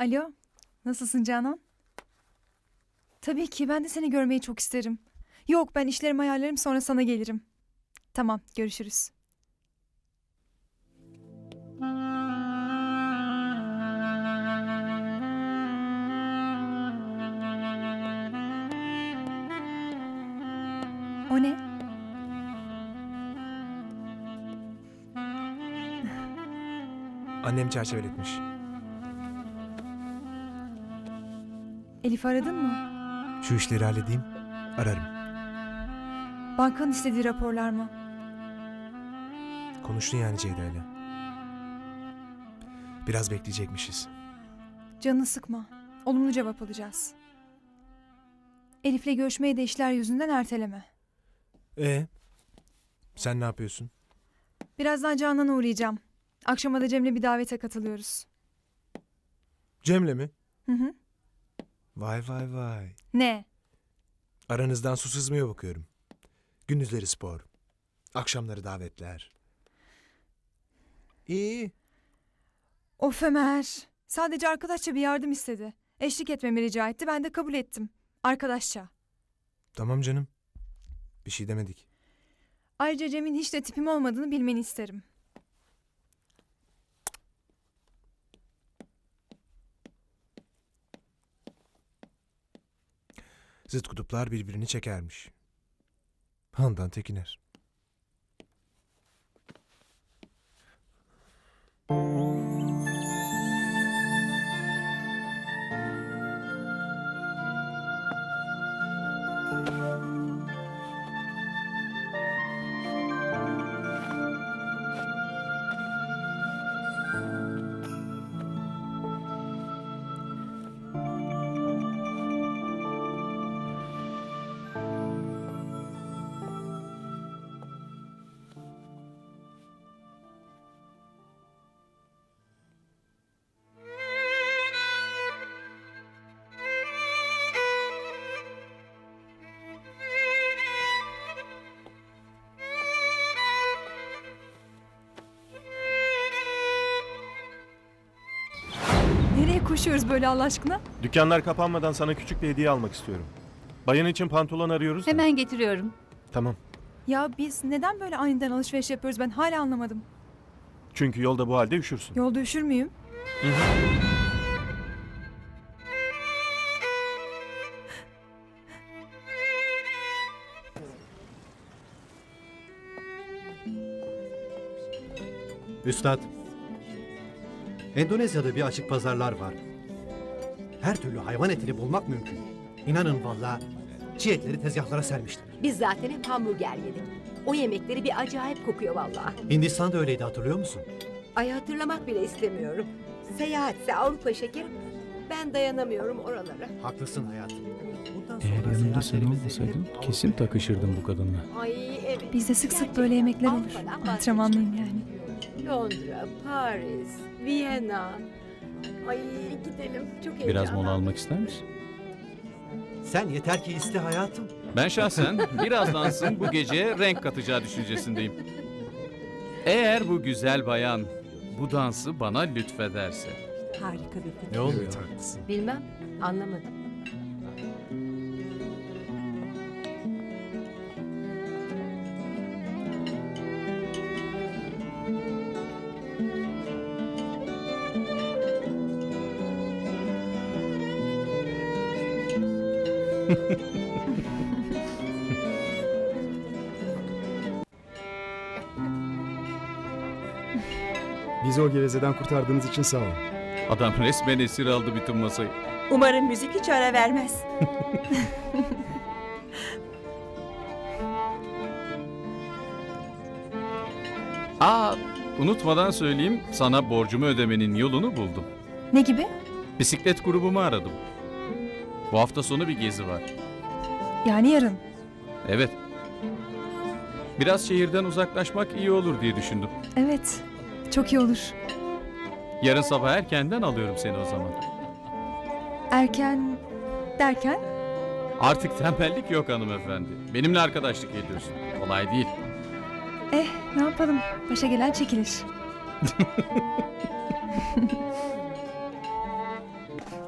Alo, nasılsın Canan? Tabii ki ben de seni görmeyi çok isterim. Yok ben işlerimi ayarlarım sonra sana gelirim. Tamam görüşürüz. O ne? Annem çerçeveletmiş. Elif aradın mı? Şu işleri halledeyim, ararım. Bankanın istediği raporlar mı? Konuştun yani Ceyda ile. Biraz bekleyecekmişiz. Canını sıkma. Olumlu cevap alacağız. Elif'le görüşmeyi de işler yüzünden erteleme. E Sen ne yapıyorsun? Birazdan Canan'a uğrayacağım. Akşama da Cem'le bir davete katılıyoruz. Cem'le mi? Hı hı. Vay vay vay. Ne? Aranızdan su sızmıyor bakıyorum. Gündüzleri spor. Akşamları davetler. İyi. Of Ömer. Sadece arkadaşça bir yardım istedi. Eşlik etmemi rica etti. Ben de kabul ettim. Arkadaşça. Tamam canım. Bir şey demedik. Ayrıca Cem'in hiç de tipim olmadığını bilmeni isterim. Zıt kutuplar birbirini çekermiş. Handan Tekiner. Koşuyoruz böyle Allah aşkına? Dükkanlar kapanmadan sana küçük bir hediye almak istiyorum. Bayan için pantolon arıyoruz da. Hemen getiriyorum. Tamam. Ya biz neden böyle aniden alışveriş yapıyoruz ben hala anlamadım. Çünkü yolda bu halde üşürsün. Yolda üşür müyüm? Üstad, Endonezya'da bir açık pazarlar var. Her türlü hayvan etini bulmak mümkün. İnanın valla çiğ etleri tezgahlara sermişler. Biz zaten hep hamburger yedik. O yemekleri bir acayip kokuyor vallahi. Hindistan'da öyleydi hatırlıyor musun? Ay hatırlamak bile istemiyorum. Seyahatse Avrupa şekerim. Ben dayanamıyorum oralara. Haklısın hayatım. Bundan Eğer sonra yanımda sen seyahatlerimizi olmasaydın severim. kesin takışırdım bu kadınla. Ay evet. Bizde sık sık böyle yemekler olur. Avrupa'dan Antrenmanlıyım yani. Londra, Paris, Viyana. Ay gidelim. Çok heyecanlandım. Biraz mola almak ister misin? Sen yeter ki iste hayatım. Ben şahsen biraz dansın bu geceye renk katacağı düşüncesindeyim. Eğer bu güzel bayan bu dansı bana lütfederse. Harika bir fikir. Ne oluyor? Bilmem. Anlamadım. Bizi o gevezeden kurtardığınız için sağ olun. Adam resmen esir aldı bütün masayı. Umarım müzik hiç ara vermez. Aa unutmadan söyleyeyim sana borcumu ödemenin yolunu buldum. Ne gibi? Bisiklet grubumu aradım. Bu hafta sonu bir gezi var. Yani yarın. Evet. Biraz şehirden uzaklaşmak iyi olur diye düşündüm. Evet. Çok iyi olur. Yarın sabah erkenden alıyorum seni o zaman. Erken derken? Artık tembellik yok hanımefendi. Benimle arkadaşlık ediyorsun. Kolay değil. Eh ne yapalım? Başa gelen çekilir.